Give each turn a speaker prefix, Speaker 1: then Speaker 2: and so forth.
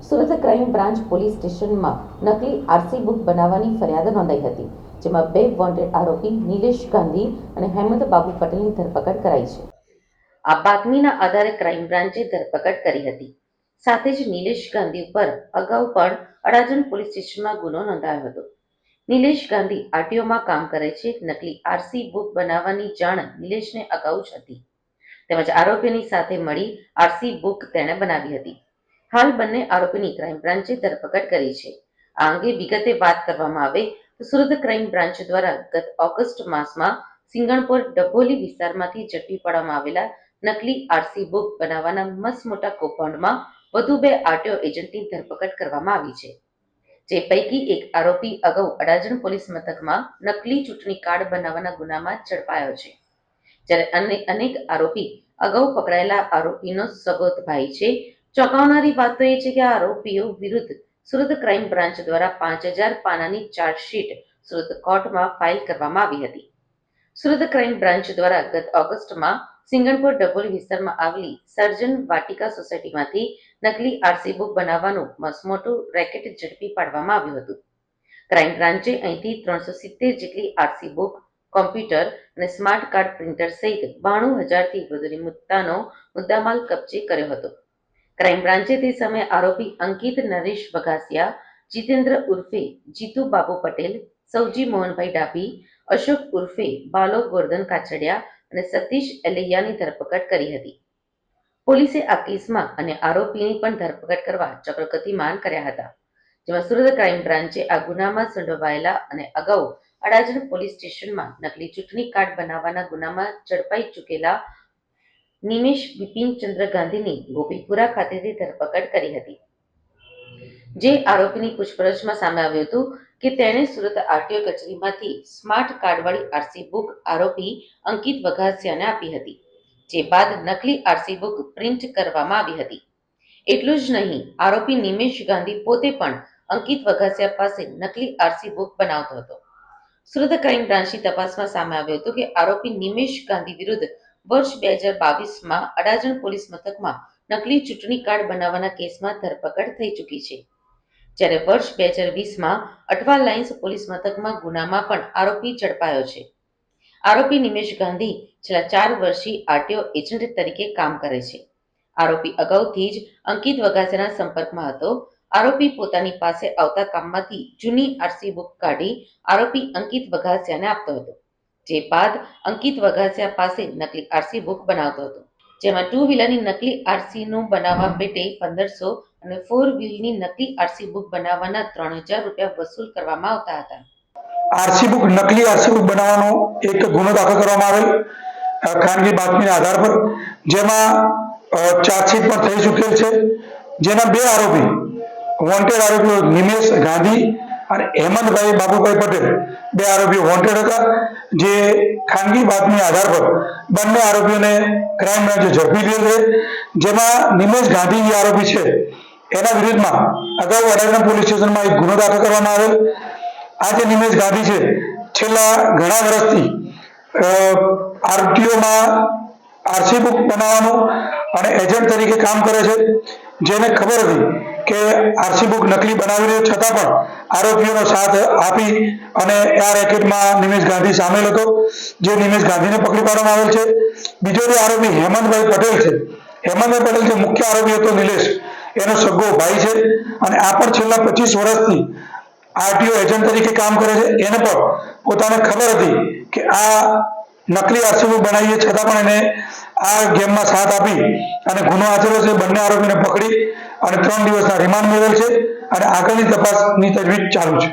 Speaker 1: Surat crime branch police સ્ટેશનમાં નકલી RC book બનાવવાની ફરિયાદ નોંધાઈ હતી, જેમાં બે વોન્ટેડ આરોપી નિલેશ ગાંધી અને હેમંત બાબુ પટેલની ધરપકડ કરાઈ છે. આ બાતમીના આધારે ક્રાઇમ બ્રાન્ચે ધરપકડ કરી હતી. સાથે જ નિલેશ ગાંધી ઉપર અગાઉ પણ અડાજણ પોલીસ સ્ટેશનમાં ગુનો નોંધાયો હતો. નિલેશ ગાંધી આરટીઓમાં કામ કરે છે, નકલી આરસી બુક બનાવવાની જાણ નિલેશને અગાઉ જ હતી. તેમજ આરોપીની સાથે મળી આરસી બુક તેણે બનાવી હતી. હાલ બંને આરોપીની ક્રાઇમ બ્રાન્ચે ધરપકડ કરી છે. આ અંગે વિગતે વાત કરવામાં આવે તો સુરત ક્રાઇમ બ્રાન્ચ દ્વારા ગત ઓગસ્ટ માસમાં સિંગણપુર ડભોલી વિસ્તારમાંથી ઝડપી પાડવામાં આવેલા નકલી આરસી બુક બનાવવાના મસ્ત મોટા કૌભાંડમાં વધુ બે આરટીઓ એજન્ટની ધરપકડ કરવામાં આવી છે. જે પૈકી એક આરોપી અગાઉ અડાજણ પોલીસ મથકમાં નકલી ચૂંટણી કાર્ડ બનાવવાના ગુનામાં ઝડપાયો છે. જ્યારે અનેક આરોપી અગાઉ પકડાયેલા આરોપીનો સગોત ભાઈ છે ચોંકાવનારી વાત તો એ છે કે આરોપીઓ વિરુદ્ધ સુરત ક્રાઇમ બ્રાન્ચ દ્વારા પાંચ હજાર પાનાની ચાર્જશીટ સુરત કોર્ટમાં ફાઇલ કરવામાં આવી હતી. સુરત ક્રાઇમ બ્રાન્ચ દ્વારા ગત ઓગસ્ટમાં સિંગણપુર ડભોલી વિસ્તારમાં આવેલી સર્જન વાટિકા સોસાયટીમાંથી નકલી આરસી બુક બનાવવાનું મસમોટું રેકેટ ઝડપી પાડવામાં આવ્યું હતું. ક્રાઇમ બ્રાન્ચે અહીંથી ત્રણસો સિત્તેર જેટલી આરસી બુક, કોમ્પ્યુટર અને સ્માર્ટ કાર્ડ પ્રિન્ટર સહિત બાણું હજારથી વધુની મુદ્દાનો મુદ્દામાલ કબજે કર્યો હતો. ક્રાઇમ બ્રાન્ચે તે સમયે આરોપી અંકિત નરેશ બગાસિયા જીતેન્દ્ર ઉર્ફે જીતુ બાબુ પટેલ સૌજી મોહનભાઈ ડાભી, અશોક ઉર્ફે બાલો ગોરધન કાછડિયા અને સતીશ એલૈયાની ધરપકડ કરી હતી. પોલીસે આ કેસમાં અને આરોપીની પણ ધરપકડ કરવા ચક્રગતિમાન કર્યા હતા. જેમાં સુરત ક્રાઇમ બ્રાન્ચે આ ગુનામાં સંડોવાયેલા અને અગાઉ અડાજણ પોલીસ સ્ટેશનમાં નકલી ચૂંટણી કાર્ડ બનાવવાના ગુનામાં ઝડપાઈ ચૂકેલા નિમેશ બિપિનચંદ્ર ગાંધીની ગોપીપુરા ખાતેથી ધરપકડ કરી હતી. જે આરોપીની પૂછપરછમાં સામે આવ્યું હતું કે તેણે સુરત આરટીઓ કચેરીમાંથી સ્માર્ટ કાર્ડવાળી આરસી બુક આરોપી અંકિત વઘાસિયાને આપી હતી, જે બાદ નકલી આરસી બુક પ્રિન્ટ કરવામાં આવી હતી. એટલું જ નહીં, આરોપી નિમેશ ગાંધી પોતે પણ અંકિત વઘાસિયા પાસે નકલી આરસી બુક બનાવતો હતો. સુરત ક્રાઇમ બ્રાન્ચની તપાસમાં સામે આવ્યું હતું કે આરોપી નિમેશ ગાંધી વિરુદ્ધ વર્ષ બે હજાર બાવીસમાં અડાજણ પોલીસ મથકમાં નકલી ચૂંટણી કાર્ડ બનાવવાના કેસમાં ધરપકડ થઈ ચૂકી છે. જ્યારે વર્ષ બે હજાર વીસમાં અઠવા લાઇન્સ પોલીસ મથકમાં ગુનામાં પણ આરોપી ઝડપાયો છે. આરોપી નિમેશ ગાંધી છેલ્લા ચાર વર્ષથી આરટીઓ એજન્ટ તરીકે કામ કરે છે. આરોપી અગાઉથી જ અંકિત વઘાસિયાના સંપર્કમાં હતો. આરોપી પોતાની પાસે આવતા કામમાંથી જૂની આરસી બુક કાઢી આરોપી અંકિત વઘાસિયાને આપતો હતો. જે બાદ અંકિત વઘાસિયા પાસે નકલી આરસી બુક બનાવતો હતો. જેમાં ટુ વ્હીલરની નકલી આરસીનું બનાવવા પેટે પંદરસો અને ફોર વ્હીલની નકલી આરસી બુક બનાવવાના ત્રણ હજાર રૂપિયા વસૂલ કરવામાં આવતા હતા.
Speaker 2: આરસી બુક નકલી આરસી બુક બનાવવાનો એક ગુનો દાખલ કરવામાં આવેલ. ખાનગી બાતમીના આધાર પર, જેમાં ચાર્જશીટ પણ થઈ ચૂકેલ છે. જેના બે આરોપી વોન્ટેડ આરોપીઓ નિમેશ ગાંધી અને હેમંતભાઈ બાબુભાઈ પટેલ બે આરોપીઓ વોન્ટેડ હતા, જે ખાનગી બાતમી આધાર પર બંને આરોપીઓને ક્રાઇમ બ્રાન્ચે ઝડપી લીધેલ છે. જેમાં નિમેશ ગાંધી જે આરોપી છે, એના વિરુદ્ધમાં અગાઉ અડાજણ પોલીસ સ્ટેશનમાં એક ગુનો દાખલ કરવામાં આવેલ. આ જે નિમેશ ગાંધી છે, છેલ્લા ઘણા વર્ષથી આરટીઓમાં આરસી બુક બનાવવાનું અને એજન્ટ તરીકે કામ કરે છે. જેને ખબર હતી કે આરસી બુક નકલી બનાવી રહ્યો છતાં પણ આરોપીઓનો સાથ આપી અને આ રેકેટમાં નિમેશ ગાંધી સામેલ હતો. જે નિમેશ ગાંધીને પકડી પાડવામાં આવેલ છે. બીજો જે આરોપી હેમંતભાઈ પટેલ છે. હેમંતભાઈ પટેલ જે મુખ્ય આરોપી હતો નિલેશ. એનો સગો ભાઈ છે અને આ પણ છેલ્લા પચીસ વર્ષથી આરટીઓ એજન્ટ તરીકે કામ કરે છે. એને પણ પોતાને ખબર હતી કે આ નકલી આરસીબી બનાવીએ છતાં પણ એને આ ગેમમાં સાથ આપી અને ગુનો આચર્યો છે. બંને આરોપીને પકડી અને ત્રણ દિવસના રિમાન્ડ મેળવેલ છે અને આગળની તપાસની તજવીજ ચાલુ છે.